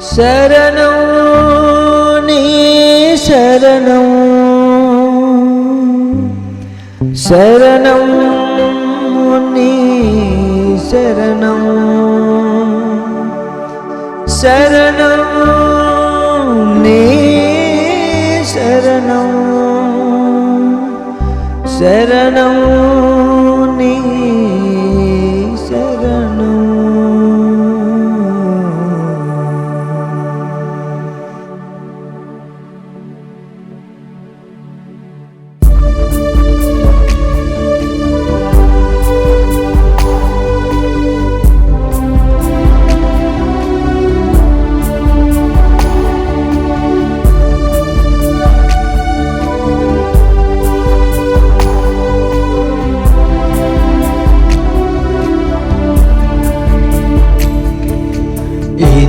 శరణం నీ శరణం. శరణం నీ శరణం. శరణం నీ శరణం. శరణం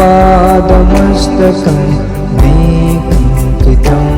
ఆపాదమస్తకం నీకంకితం పలుమార్లు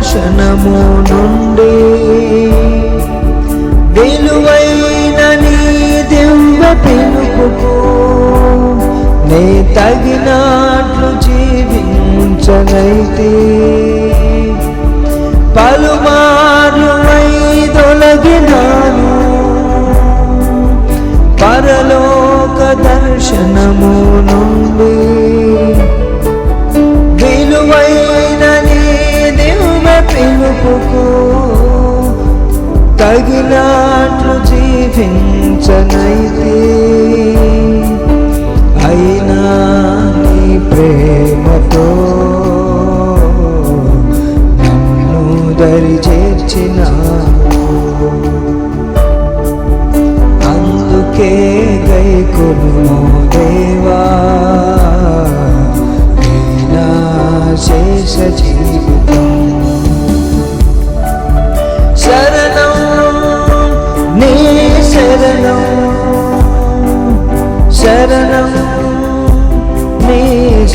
దర్శనము నుండి విలువైన నీ దివ్య పిలుపుకు నే తగినట్లు జీవించనైతే. పలుమార్లు తొలగినాను. పరలోక దర్శనము నుండి పిలుపుకు తగినట్లు జీవించనైతే అయినా నీ ప్రేమతో నన్ను దరి చేర్చిన అందుకే గైకొను దేవా నా శేష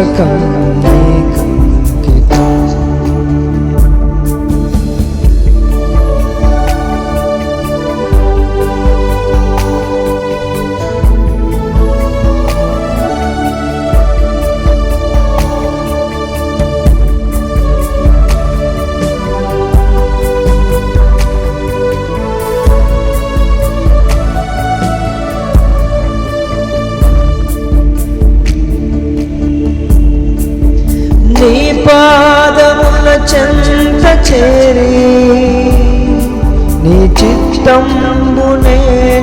ఆపాదమస్తకం చేరి నీ చిత్తంబునే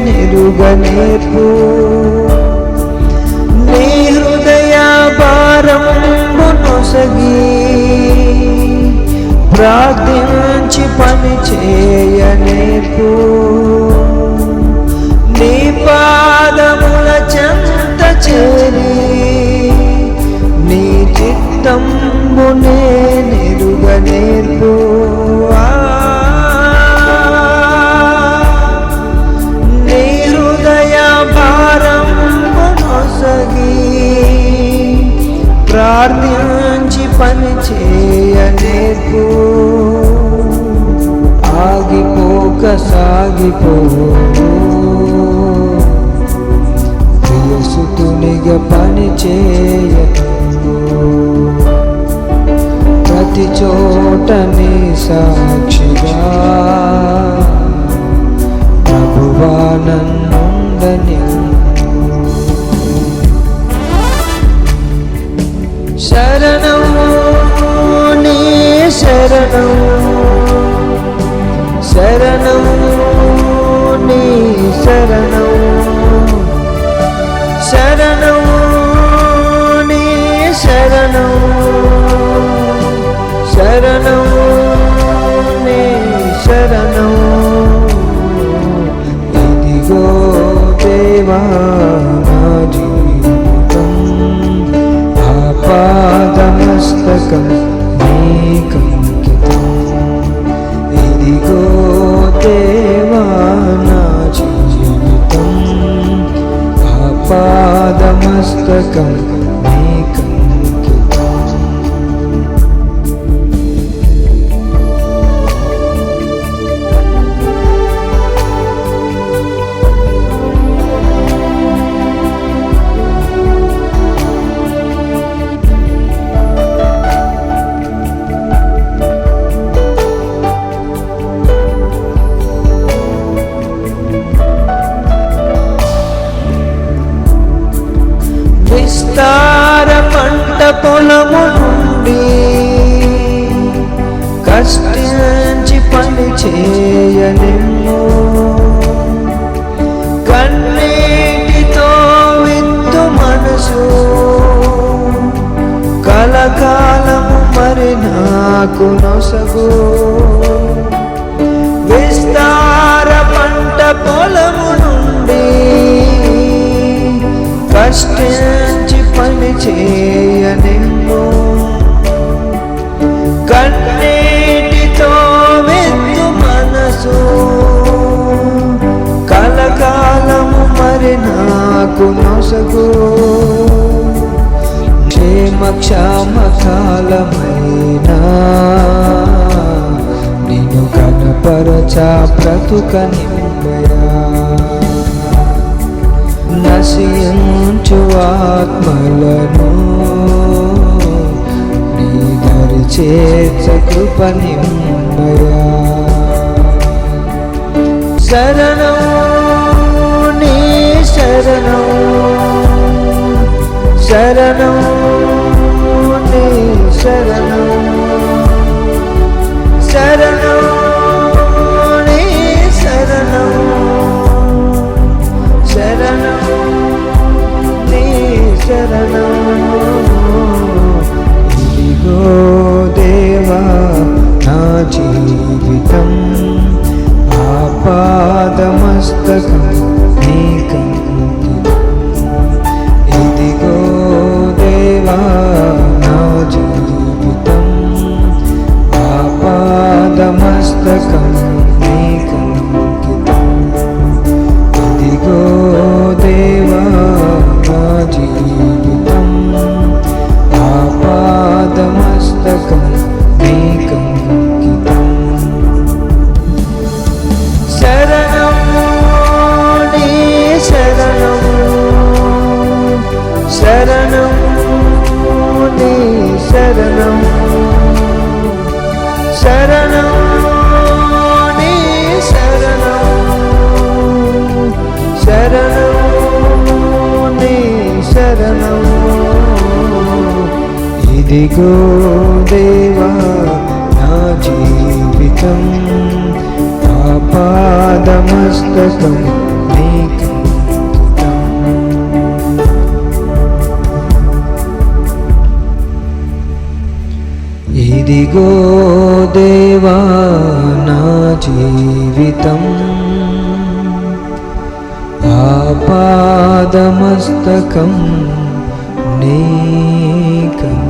నిరుగనేపు నీ హృదయ భారంబునొసగి ప్రార్థించి పని చేయనే ప్రార్థించి పని చేయ ఆగిపోక సాగిపో ప్రియసుతునిగా పని చేయ ప్రతి చోట నీ సాక్షిగా ప్రభువానందని శరణం నీ శరణం. శరణం నీ శరణం. శరణం నీ శరణం. ఇదిగో దేవా పొలము నుండి కష్టించి పని చేయలేము కన్నీటితో విత్తు మనసు కలకాలము మరి నాకు నొసగు. విస్తార పంట పొలము నుండి కష్టం చేయనిమ్ము కన్నీటితో వెత్తు మనసు. కలకాలము మరి నాకు నొసగు క్షేమ క్షామ కాలమైనా నిన్ను కనపరచా బ్రతుక నింపయా నశించు ఆత్మలను నీ దరి చేర్చ కృప శరణం నీ శరణం శరణం నీ శరణం. శరణం శరణము ఇదిగో దేవా నా జీవితం నా పాదమస్తకం నీకు ఇదిగో దేవా నా జీవితం ఆపాదమస్తకం నీకంకితం